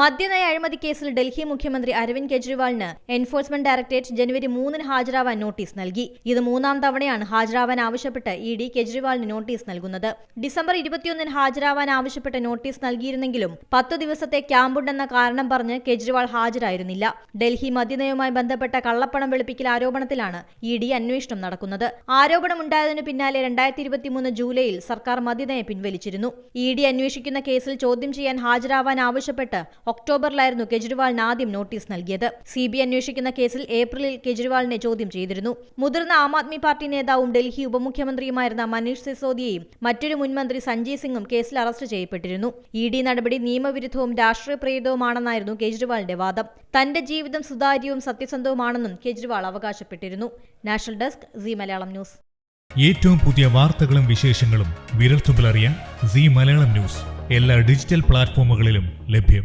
മദ്യനയ അഴിമതി കേസിൽ ഡൽഹി മുഖ്യമന്ത്രി അരവിന്ദ് കെജ്രിവാളിന് എൻഫോഴ്സ്മെന്റ് ഡയറക്ടറേറ്റ് ജനുവരി മൂന്നിന് ഹാജരാവാൻ നോട്ടീസ് നൽകി. ഇത് മൂന്നാം തവണയാണ് ഹാജരാവാൻ ആവശ്യപ്പെട്ട് ഇ ഡി കെജ്രിവാളിന് നോട്ടീസ് നൽകുന്നത്. ഡിസംബർ ഇരുപത്തിയൊന്നിന് ഹാജരാവാൻ ആവശ്യപ്പെട്ട് നോട്ടീസ് നൽകിയിരുന്നെങ്കിലും പത്തു ദിവസത്തെ ക്യാമ്പുണ്ടെന്ന കാരണം പറഞ്ഞ് കെജ്രിവാൾ ഹാജരായിരുന്നില്ല. ഡൽഹി മദ്യനയവുമായി ബന്ധപ്പെട്ട കള്ളപ്പണം വെളുപ്പിക്കൽ ആരോപണത്തിലാണ് ഇ ഡി അന്വേഷണം നടക്കുന്നത്. ആരോപണമുണ്ടായതിനു പിന്നാലെ രണ്ടായിരത്തി ഇരുപത്തിമൂന്ന് ജൂലൈയിൽ സർക്കാർ മദ്യനയം പിൻവലിച്ചിരുന്നു. ഇ ഡി അന്വേഷിക്കുന്ന കേസിൽ ചോദ്യം ചെയ്യാൻ ഹാജരാവാൻ ആവശ്യപ്പെട്ട് ഒക്ടോബറിലായിരുന്നു കെജ്രിവാളിന് ആദ്യം നോട്ടീസ് നൽകിയത്. സി ബി അന്വേഷിക്കുന്ന കേസിൽ ഏപ്രിലിൽ കെജ്രിവാളിനെ ചോദ്യം ചെയ്തിരുന്നു. മുതിർന്ന ആം ആദ്മി പാർട്ടി നേതാവും ഡൽഹി ഉപമുഖ്യമന്ത്രിയുമായിരുന്ന മനീഷ് സിസോദിയയും മറ്റൊരു മുൻമന്ത്രി സഞ്ജയ് സിംഗും കേസിൽ അറസ്റ്റ് ചെയ്യപ്പെട്ടിരുന്നു. ഇ ഡി നടപടി നിയമവിരുദ്ധവും രാഷ്ട്രീയ പ്രേരിതവുമാണെന്നായിരുന്നു കെജ്രിവാളിന്റെ വാദം. തന്റെ ജീവിതം സുതാര്യവും സത്യസന്ധവുമാണെന്നും Kejriwal അവകാശപ്പെട്ടിരുന്നു. National desk C Malayalam news. ഏറ്റവും പുതിയ വാർത്തകളും വിശേഷങ്ങളും വിരൽത്തുമ്പിലറിയാൻ സി മലയാളം ന്യൂസ്. എല്ലാ ഡിജിറ്റൽ പ്ലാറ്റ്ഫോമുകളിലും ലഭ്യം.